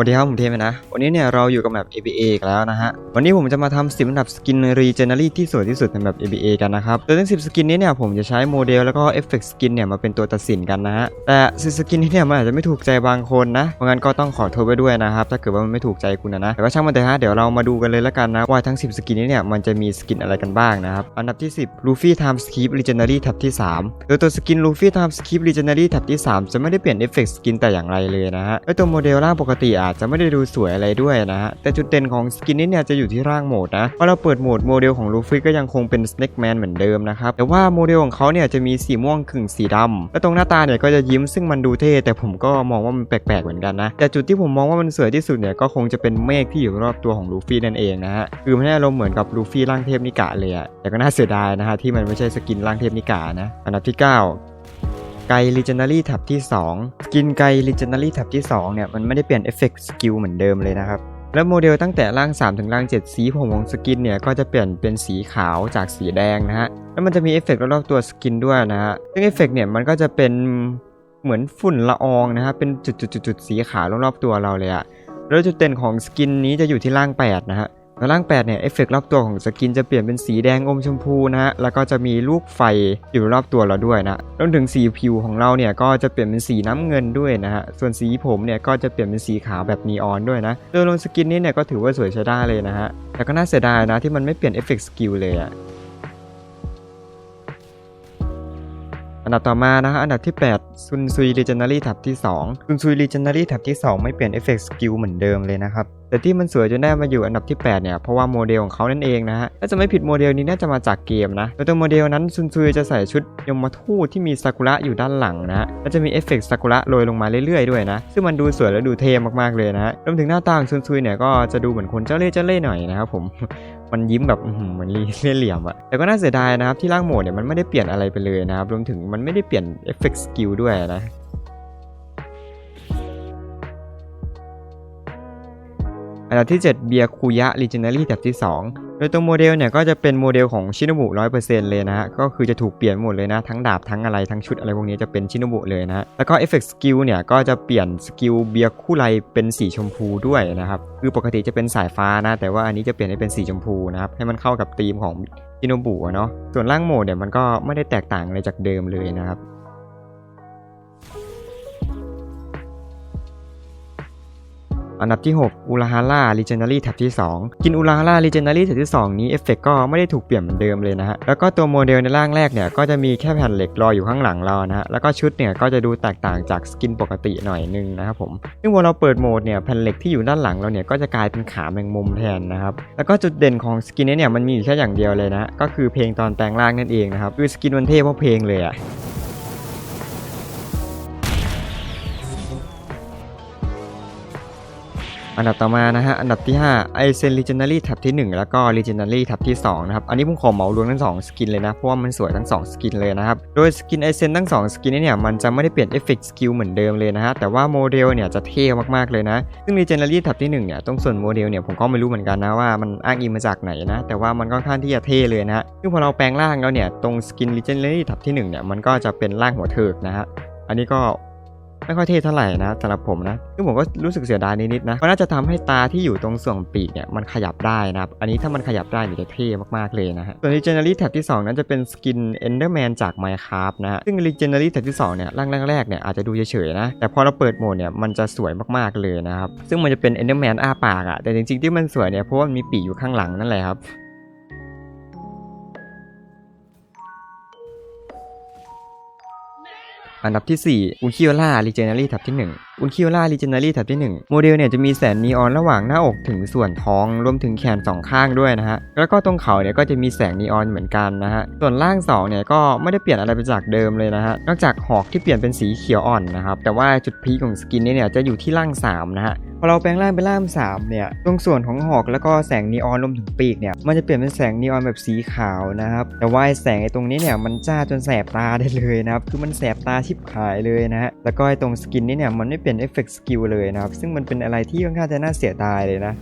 วัสดีครับผมเทมนะ วันนี้เนี่ยเราอยู่กับแบบ ABA อีกแล้วนะฮะ วันนี้ผมจะมาทำ10อันดับสกินรีเจน e รี่ที่สวยที่สุดในแบบ ABA กันนะครับโดยทั้ง10สกินนี้เนี่ยผมจะใช้โมเดลแล้วก็เอฟเฟกต์สกินเนี่ยมาเป็นตัวตัดสินกันนะฮะ แต่10สกินนี้เนี่ยมันอาจจะไม่ถูกใจบางคนนะ เพราะงั้นก็ต้องขอโทษไปด้วยนะครับ ถ้าเกิดว่ามันไม่ถูกใจคุณนะนะแต่ก็ช่างมันเถอะฮะ เดี๋ยวเรามาดูกันเลยละกันนะว่าทั้ง 10 สกินนี้เนี่ยมันจะมีสกินอะไรกันบ้างนะครับ อันดับที่ 10 Luffy Time Skip Legendary แท็บที่ 3 โดยตัวสกิน Luffy Time Skip Legendary แท็บที่ 3 จะไม่ได้เปลี่ยนเอฟเฟกต์สกินแต่อย่างไรเลยนะฮะ และตัวโมเดลร่างปกติอาจจะไม่ได้ดูสวยอะไรด้วยนะฮะ แต่จุดเด่นของสกินนี้เนี่ยจะอยู่ที่ร่างโหมดนะพอเราเปิดโหมดโมเดลของ Luffy ก็ยังคงเป็น Snake Man เหมือนเดิมนะครับ แต่ว่าโมเดลของเขาเนี่ยจะมีสีม่วงขึ่งสีดำและตรงหน้าตาเนี่ยก็จะยิ้มซึ่งมันดูเท่ แต่ผมก็มองว่ามันแปลกๆเหมือนกันนะ แต่จุดที่ผมมองว่ามันสวยที่สุดเนี่ยก็คงจะเป็นเมฆที่อยู่รอบตัวของลูฟี่นั่นเองนะฮะ คือมันให้อารมณ์เหมือนกับลูฟี่ร่างเทพนิกะเลยอะแต่ก็น่าเสียดายนะฮะที่มันไม่ใช่สกินร่างเทพนิกะนะอันดับที่ 9 ไกลิเจนารี่ท็บที่2สกินไกลิเจนารี่ท็บที่ 2 เนี่ย มันไม่ได้เปลี่ยนเอฟเฟกต์สกิลเหมือนเดิมเลยนะครับ แล้วโมเดลตั้งแต่ร่าง 3 ถึงร่าง 7 สีผมของสกินเนี่ย ก็จะเปลี่ยนเป็นสีขาวจากสีแดงนะฮะ แล้วมันจะมีเอฟเฟกต์รอบๆตัวสกินด้วยนะฮะ ซึ่งเอฟเฟกต์เนี่ย มันก็จะเป็นเหมือนฝุ่นละอองนะฮะ เป็นจุดๆๆๆสีขาวรอบๆตัวเราเลยอะแล้วจุดเด่นของสกินนี้จะอยู่ที่ร่าง 8 นะฮะ แล้วร่าง8เนี่ยเอฟเฟกรอบตัวของสกินจะเปลี่ยนเป็นสีแดงอมชมพูนะฮะแล้วก็จะมีลูกไฟอยู่รอบตัวเราด้วยนะรวมถึงสีผิวของเราเนี่ยก็จะเปลี่ยนเป็นสีน้ำเงินด้วยนะฮะส่วนสีผมเนี่ยก็จะเปลี่ยนเป็นสีขาวแบบนีออนด้วยนะโดยลงสกินนี้เนี่ยก็ถือว่าสวยใช้ได้เลยนะฮะแต่ก็น่าเสียดายนะที่มันไม่เปลี่ยนเอฟเฟกต์สกิลเลยอะ อันดับต่อมานะฮะอันดับที่ 8 ซุนซุย Legendary แท็บที่ 2 ซุนซุย Legendary แท็บที่ 2 ไม่เปลี่ยนเอฟเฟกต์สกิลเหมือนเดิมเลยนะครับ แต่ที่มันสวยจนได้มาอยู่อันดับที่ 8 เนี่ย เพราะว่าโมเดลของเขานั่นเองนะฮะถ้าจะไม่ผิดโมเดลนี้น่าจะมาจากเกมนะโดยตัวโมเดลนั้นซุนซุยจะใส่ชุดยมทูตที่มีซากุระอยู่ด้านหลังนะฮะและจะมีเอฟเฟกต์ซากุระโรยลงมาเรื่อยๆด้วยนะซึ่งมันดูสวยและดูเท่มากๆเลยนะฮะรวมถึงหน้าตาของซุนซุยเนี่ยก็จะดูเหมือนคนเจ้าเล่ห์เจ้าเล่ห์หน่อยนะครับผม มันยิ้มแบบเหมือนลีเล่เหลี่ยมอะแต่ก็น่าเสียดายนะครับที่ร่างโหมดเนี่ยมันไม่ได้เปลี่ยนอะไรไปเลยนะครับรวมถึงมันไม่ได้เปลี่ยนเอฟเฟกต์สกิลด้วยนะอันดับที่ 7 เบียร์คูยะ Legendary แท็บที่ 2 โดยตัวโมเดลเนี่ยก็จะเป็นโมเดลของชินบุ100%เปอร์เซ็นเลยนะฮะ ก็คือจะถูกเปลี่ยนหมดเลยนะ ทั้งดาบทั้งอะไรทั้งชุดอะไรพวกนี้จะเป็นชินบุเลยนะ แล้วก็เอฟเฟกต์สกิลเนี่ยก็จะเปลี่ยนสกิลเบียร์คู่ไรเป็นสีชมพูด้วยนะครับ คือปกติจะเป็นสายฟ้านะ แต่ว่าอันนี้จะเปลี่ยนให้เป็นสีชมพูนะครับ ให้มันเข้ากับธีมของชินบุเนาะ ส่วนร่างโหมดเนี่ยมันก็ไม่ได้แตกต่างอะไรจากเดิมเลยนะครับ อันดับที่ 6อูราฮาร่า Legendary แท็บที่ 2 กินอูราฮาร่า Legendary แท็บที่ 2 นี้เอฟเฟกก็ไม่ได้ถูกเปลี่ยนเหมือนเดิมเลยนะฮะ แล้วก็ตัวโมเดลในร่างแรกเนี่ยก็จะมีแค่แผ่นเหล็กรออยู่ข้างหลังเรานะฮะ แล้วก็ชุดเนี่ยก็จะดูแตกต่างจากสกินปกติหน่อยนึงนะครับผมซึ่งพอเราเปิดโหมดเนี่ยแผ่นเหล็กที่อยู่ด้านหลังเราเนี่ยก็จะกลายเป็นขาแมงมุมแทนนะครับ แล้วก็จุดเด่นของสกินนี้เนี่ยมันมีอยู่แค่อย่างเดียวเลยนะ ก็คือเพลงตอนแปลงร่างนั่นเองนะครับคือสกินมันเท่เพราะเพลงเลยอะ อันดับต่อมานะฮะ อันดับที่5ไอเซน Legendary แท็บที่ 1 แล้วก็ Legendary แท็บที่2นะครับ อันนี้ผมขอเหมารวมทั้ง2สกินเลยนะ เพราะว่ามันสวยทั้ง 2 สกินเลยนะครับ โดยสกินไอเซนทั้ง 2 สกินนี้เนี่ยมันจะไม่ได้เปลี่ยนเอฟเฟกต์สกิลเหมือนเดิมเลยนะฮะ แต่ว่าโมเดลเนี่ยจะเท่มากๆเลยนะ ซึ่ง Legendary แท็บที่1เนี่ยตรงส่วนโมเดลเนี่ยผมก็ไม่รู้เหมือนกันนะว่ามันอ้างอิงมาจากไหนนะ แต่ว่ามันค่อนข้างที่จะเท่เลยนะฮะซึ่งพอเราแปลงร่างแล้วเนี่ยตรงสกิน Legendary แท็บที่1เนี่ยมันก็จะเป็นร่างหัวเถิกนะฮะอันนี้ก็ ไม่ค่อยเท่เท่าไหร่นะสำหรับผมนะซึ่งผมก็รู้สึกเสียดายนิดๆนะก็น่าจะทำให้ตาที่อยู่ตรงส่วนปีกเนี่ยมันขยับได้นะครับอันนี้ถ้ามันขยับได้เนี่ยจะเท่มากๆเลยนะฮะส่วน Legendary แท็บที่ 2 นั้นจะเป็นสกิน Enderman จาก Minecraft นะฮะซึ่ง Legendary แท็บที่2เนี่ยร่างแรกๆเนี่ยอาจจะดูเฉยๆนะแต่พอเราเปิดโหมดเนี่ยมันจะสวยมากๆเลยนะครับซึ่งมันจะเป็น Enderman อ้าปากอะแต่จริงๆที่มันสวยเนี่ยเพราะว่ามันมีปีกอยู่ข้างหลังนั่นแหละครับ อันดับที่ 4 อุนคิโอล่าลีเจนารีแท็บที่ 1 อุนคิโอล่าลีเจนารีแท็บที่ 1 โมเดลเนี่ยจะมีแสงนีออนระหว่างหน้าอกถึงส่วนท้อง รวมถึงแขนสองข้างด้วยนะฮะ แล้วก็ตรงเขาเนี่ยก็จะมีแสงนีออนเหมือนกันนะฮะ ส่วนล่าง2เนี่ยก็ไม่ได้เปลี่ยนอะไรไปจากเดิมเลยนะฮะ นอกจากหอกที่เปลี่ยนเป็นสีเขียวอ่อนนะครับ แต่ว่าจุดพีของสกินนี่เนี่ยจะอยู่ที่ล่าง3นะฮะ พอเราแปลงร่างเป็นร่าม3เนี่ยตรงส่วนของหอกแล้วก็แสงนีออนรวมถึงปีกเนี่ยมันจะเปลี่ยนเป็นแสงนีออนแบบสีขาวนะครับแต่ว่าแสงไอ้ตรงนี้เนี่ยมันจ้าจนแสบตาได้เลยนะครับคือมันแสบตาชิบหายเลยนะฮะแล้วก็ไอ้ตรงสกินนี้เนี่ยมันไม่เปลี่ยนเอฟเฟกต์สกิลเลยนะครับซึ่งมันเป็นอะไรที่ค่อนข้างจะน่าเสียดายเลยนะ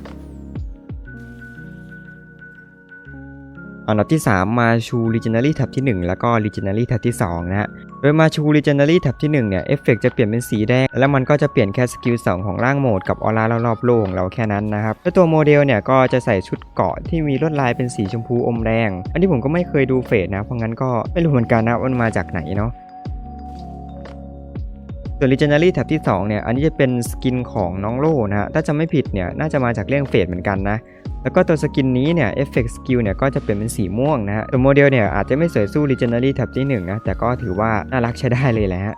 อันดับที่ 3 มาชู Legendary แท็บที่ 1 แล้วก็ Legendary แท็บที่ 2 นะฮะ โดยมาชู Legendary แท็บที่ 1 เนี่ย เอฟเฟกจะเปลี่ยนเป็นสีแดง แล้วมันก็จะเปลี่ยนแค่สกิล2ของร่างโหมดกับออร่ารอบๆโลกของเราแค่นั้นนะครับแล้วตัวโมเดลเนี่ย ก็จะใส่ชุดเกาะที่มีลวดลายเป็นสีชมพูอมแดง อันนี้ผมก็ไม่เคยดูเฟสนะ เพราะงั้นก็ไม่รู้เหมือนกันนะว่ามันมาจากไหนเนาะส่วน Legendary แท็บที่ 2 เนี่ย อันนี้จะเป็นสกินของน้องโล่นะฮะ ถ้าจำไม่ผิดเนี่ย น่าจะมาจากเรื่องเฟสเหมือนกันนะ แล้วก็ตัวสกินนี้เนี่ยเอฟเฟกต์สกิลเนี่ยก็จะเปลี่ยนเป็นสีม่วงนะฮะตัวโมเดลเนี่ยอาจจะไม่สวยสู้ Legendary แท็บที่1นะแต่ก็ถือว่าน่ารักใช้ได้เลยแหละฮะ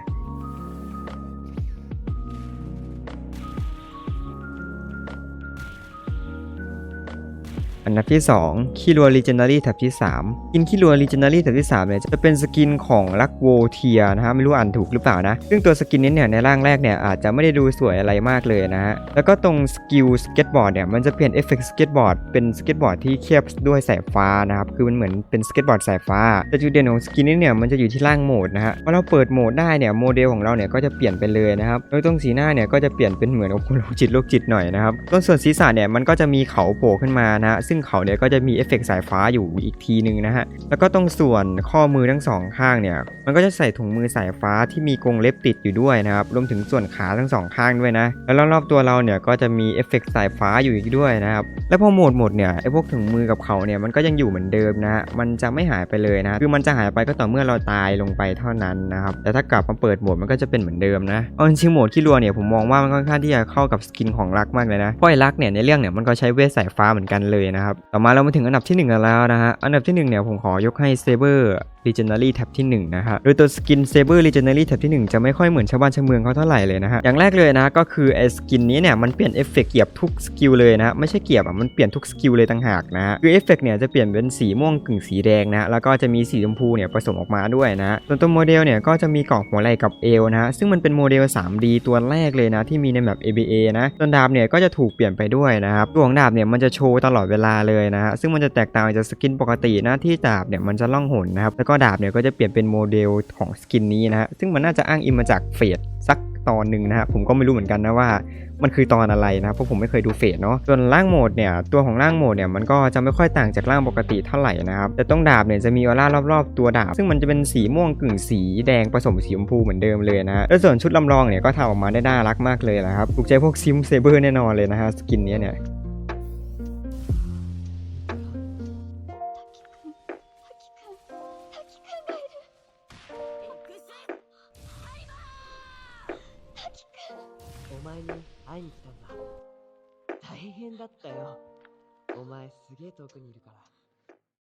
อันดับที่ 2 คิรัว Legendary แท็บที่ 3 กินคิรัว Legendary แท็บที่3เนี่ยจะเป็นสกินของลักโวเทียนะฮะไม่รู้อ่านถูกหรือเปล่านะ ซึ่งตัวสกินนี้เนี่ยในร่างแรกเนี่ยอาจจะไม่ได้ดูสวยอะไรมากเลยนะฮะ แล้วก็ตรงสกิลสเก็ตบอร์ดเนี่ยมันจะเปลี่ยนเอฟเฟกต์สเก็ตบอร์ดเป็นสเก็ตบอร์ดที่เคียบด้วยสายฟ้านะครับ คือมันเหมือนเป็นสเก็ตบอร์ดสายฟ้า แต่จุดเด่นของสกินนี้เนี่ยมันจะอยู่ที่ล่างโหมดนะฮะพอเราเปิดโหมดได้เนี่ยโมเดลของเราเนี่ยก็จะเปลี่ยนไปเลยนะครับโดยตรงสีหน้าเนี่ยก็จะเปลี่ยนเป็นเหมือนโรคจิตโรคจิตหน่อยนะครับต้นส่วนศีรษะเนี่ยมันก็จะมีเขาโผล่ขึ้นมานะซึ่งเขาเนี่ยก็จะมีเอฟเฟกต์สายฟ้าอยู่อีกทีนึงนะฮะ แล้วก็ตรงส่วนข้อมือทั้งสองข้างเนี่ย มันก็จะใส่ถุงมือสายฟ้าที่มีกรงเล็บติดอยู่ด้วยนะครับ รวมถึงส่วนขาทั้งสองข้างด้วยนะ แล้วรอบๆตัวเราเนี่ยก็จะมีเอฟเฟกต์สายฟ้าอยู่อีกด้วยนะครับ แล้วพอโหมดหมดเนี่ยไอพวกถุงมือกับเขาเนี่ยมันก็ยังอยู่เหมือนเดิมนะฮะ มันจะไม่หายไปเลยนะ คือมันจะหายไปก็ต่อเมื่อเราตายลงไปเท่านั้นนะครับ แต่ถ้ากลับมาเปิดโหมดมันก็จะเป็นเหมือนเดิมนะเอาจริงโหมดขี้รัวเนี่ยผมมองว่ามันค่อนข้างที่จะเข้ากับสกินของรักมากเลยนะเพราะไอ้รักเนี่ยในเรื่องเนี่ยมันก็ใช้เวทสายฟ้าเหมือนกันเลยนะครับต่อมาเรามาถึงอันดับที่หนึ่งกันแล้วนะฮะอันดับที่หนึ่งเนี่ยผมขอยกให้เซเบอร์ Legendary แท็บที่ 1 นะฮะ โดยตัวสกิน Saber Legendary แท็บที่ 1 จะไม่ค่อยเหมือนชาวบ้านชาวเมืองเขาเท่าไหร่เลยนะฮะ อย่างแรกเลยนะก็คือไอ้สกินนี้เนี่ยมันเปลี่ยนเอฟเฟกต์เกียบทุกสกิลเลยนะฮะไม่ใช่เกียบอะมันเปลี่ยนทุกสกิลเลยต่างหากนะคือเอฟเฟกต์เนี่ยจะเปลี่ยนเป็นสีม่วงกึ่งสีแดงนะแล้วก็จะมีสีชมพูเนี่ยผสมออกมาด้วยนะส่วนตัวโมเดลเนี่ยก็จะมีกรอบหัวไหล่กับเอวนะฮะซึ่งมันเป็นโมเดล 3D ตัวแรกเลยนะที่มีในแบบ ABA นะส่วนดาบเนี่ยก็จะถูกเปลี่ยนไปด้วยนะครับตัวของดาบเนี่ยมันจะโชว์ตลอดเวลาเลยนะฮะซึ่งมันจะแตกต่างจากสกินปกตินะที่ดาบเนี่ยมันจะล่องหนนะครับแล้วก็ดาบเนี่ยก็จะเปลี่ยนเป็นโมเดลของสกินนี้นะฮะ ซึ่งมันน่าจะอ้างอิงมาจากเฟสสักตอนหนึ่งนะฮะ ผมก็ไม่รู้เหมือนกันนะว่ามันคือตอนอะไรนะ เพราะผมไม่เคยดูเฟสเนาะ ส่วนร่างโหมดเนี่ย ตัวของร่างโหมดเนี่ยมันก็จะไม่ค่อยต่างจากร่างปกติเท่าไหร่นะครับ แต่ต้องดาบเนี่ยจะมีออร่ารอบๆตัวดาบ ซึ่งมันจะเป็นสีม่วงกึ่งสีแดงผสมสีชมพูเหมือนเดิมเลยนะฮะ แล้วส่วนชุดลำลองเนี่ยก็ทำออกมาได้น่ารักมากเลยนะครับ ถูกใจพวกซิมเซเบอร์แน่นอนเลยนะฮะ สกินนี้เนี่ย 前に会いに来たんだ。大変だったよ。お前すげえ遠くにいるから。